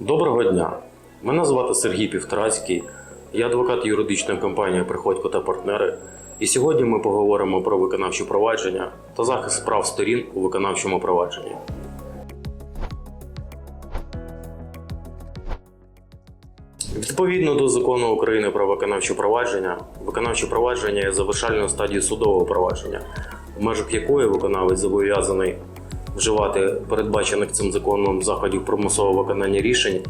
Доброго дня! Мене звати Сергій Півторацький, я адвокат юридичної компанії Приходько та партнери. І сьогодні ми поговоримо про виконавче провадження та захист прав сторін у виконавчому провадженні. Відповідно до закону України про виконавче провадження, виконавче провадження є завершальною стадією судового провадження, в межах якої виконавець зобов'язаний вживати передбачених цим законом заходів примусового виконання рішень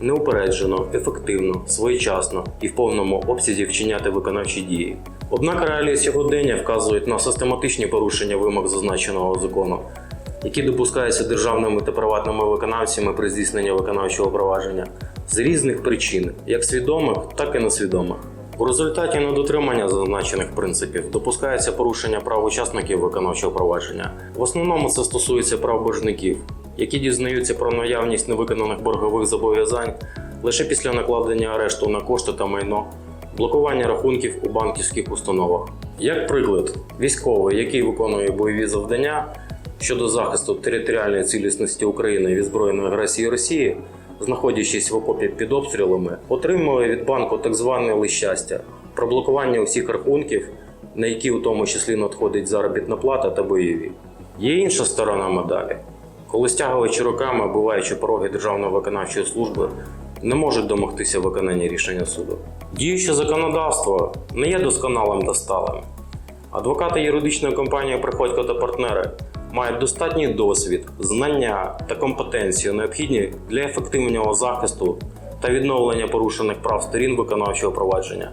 неупереджено, ефективно, своєчасно і в повному обсязі вчиняти виконавчі дії. Однак реалії сьогодення вказують на систематичні порушення вимог зазначеного закону, які допускаються державними та приватними виконавцями при здійсненні виконавчого провадження з різних причин, як свідомих, так і несвідомих. У результаті недотримання зазначених принципів допускається порушення прав учасників виконавчого провадження. В основному це стосується прав боржників, які дізнаються про наявність невиконаних боргових зобов'язань лише після накладення арешту на кошти та майно, блокування рахунків у банківських установах. Як приклад, військовий, який виконує бойові завдання щодо захисту територіальної цілісності України від збройної агресії Росії, знаходячись в окопі під обстрілами, отримує від банку так зване лист щастя про блокування усіх рахунків, на які у тому числі надходить заробітна плата та бойові. Є інша сторона медалі. Коли стягувачі роками, буваючи пороги Державної виконавчої служби, не можуть домогтися виконання рішення суду. Діюче законодавство не є досконалим та сталим. Адвокати юридичної компанії Приходько та партнери мають достатній досвід, знання та компетенцію, необхідні для ефективного захисту та відновлення порушених прав сторін виконавчого провадження,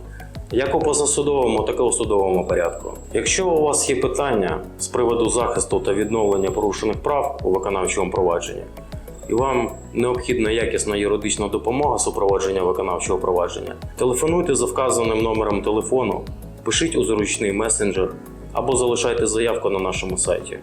як у позасудовому, так і у судовому порядку. Якщо у вас є питання з приводу захисту та відновлення порушених прав у виконавчому провадженні, і вам необхідна якісна юридична допомога супроводження виконавчого провадження, телефонуйте за вказаним номером телефону, пишіть у зручний месенджер або залишайте заявку на нашому сайті.